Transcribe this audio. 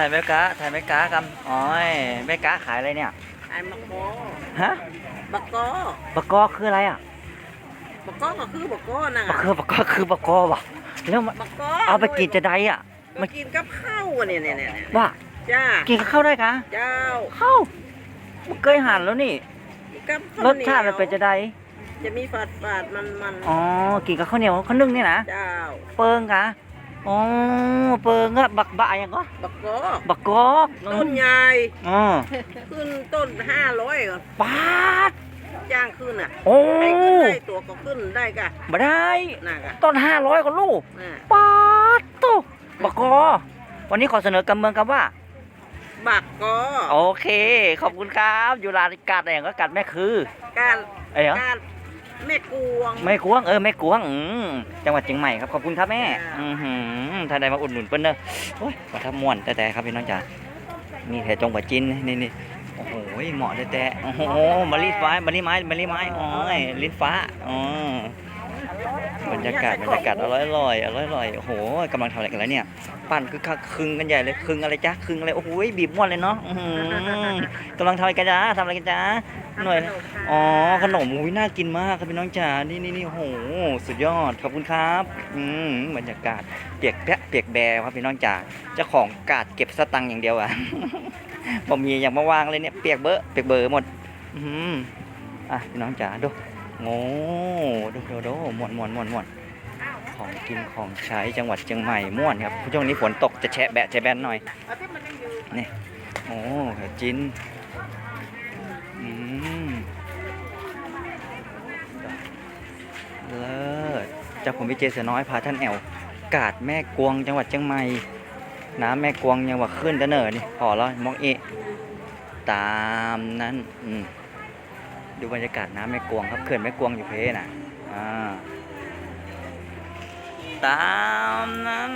ถ่ายแม่กะถ่ายแม่กะกันอ๋อยแม่กะขายอะไรเนี่ยไอ้บักกอฮะบักกอบักกอคืออะไรอะบักกอก็คือบักกอนะบักคือบักกอคือบักกอวะแล้วมันบักกอเอาไปกินจะได้อะมากินกับข้าวอะเนี่ยเนี่ยเนี่ยเนี่ยว่าจ้ากินกับข้าวได้กะเจ้าข้าวมันเคยหั่นแล้วนี่กับข้าวรสชาติมันเป็นจะได้จะมีฝาดฝาดมันมันอ๋อกินกับข้าวเหนียวข้าวนึ่งเนี่ยนะเจ้าเปิงกะ อ๋อเปิงอะบักบะยังก็บักกอบักกอกต้นใหญ่อ๋อขึ้นต้นห้าร้อยก่อนปาดจ้างขึ้นอะโอ้ใครขึ้นได้ตัวก็ขึ้นได้กะมาได้น่ะกะต้นห้าร้อยกว่าลูกน่ะปาดโตบักกอวันนี้ขอเสนอกำเมืองคำว่าบักกอโอเค ขอบคุณครับ อยู่ร้านกัดอะไรอย่างก็กัดแม่คือการเอ้ยเหรอการ แม่กวง แม่กวงเออแม่กวงอืมจังหวัดเชียงใหม่ครับขอบคุณครับแม่จ้าอือหือถ้าได้มาอุดหนุนเปิ้นเนอะโอ้ยขอทับม่วนแต่แต่ครับพี่น้องจ๋านี่แถวจงหวัดจินนี่นี่โอ้โหเหมาะแต่แต่โอ้โหมะลิฟ้ามะลิไม้มะลิไม้โอ้ยลิ้นฟ้าอ๋อบรรยากาศบรรยากาศอร่อยอร่อยอร่อยอร่อยโอ้โหกำลังทำอะไรกันแล้วเนี่ย ปั่นคือคักคึงกันใหญ่เลยคึงอะไรจ๊ะคึงอะไรโอ้โหบีบม่วนเลยเนาะอื้อหือกำลังทำอะไรกันจ๊ะทำอะไรกันจ๊ะ หน่อย อ๋อ ขนมอุ้ยน่ากินมากครับพี่น้องจ๋า นี่นี่นี่โอ้โหสุดยอด ขอบคุณครับ อืมบรรยากาศเปียกแปะเปียกแบร์ครับพี่น้องจ๋า เจ้าของกาดเก็บสตังค์อย่างเดียวอะผมมีอย่างมาวางเลยเนี่ย เปียกเบอะเปียกเบอร์หมด อืมอะพี่น้องจ๋าดูโง่ดูดูดูหมวนหมวนหมวนหมวนของกินของใช้จังหวัดเชียงใหม่ม่วนครับช่วงนี้ฝนตกจะแฉะแบะแฉะแบนหน่อยนี่โอ้เห็ดจิน เลิศจากผมวิเจเสือน้อยพาท่านแอวกาดแม่กวงจังหวัดเชียงใหม่น้ำแม่กวงยังว่าขึ้นเด้อเนอนี่พอแล้วมองเอะตามนั้นอืมดูบรรยากาศน้ำแม่กวงครับเขื่อนแม่กวงอยู่เพน่ะอ่าตามนั้น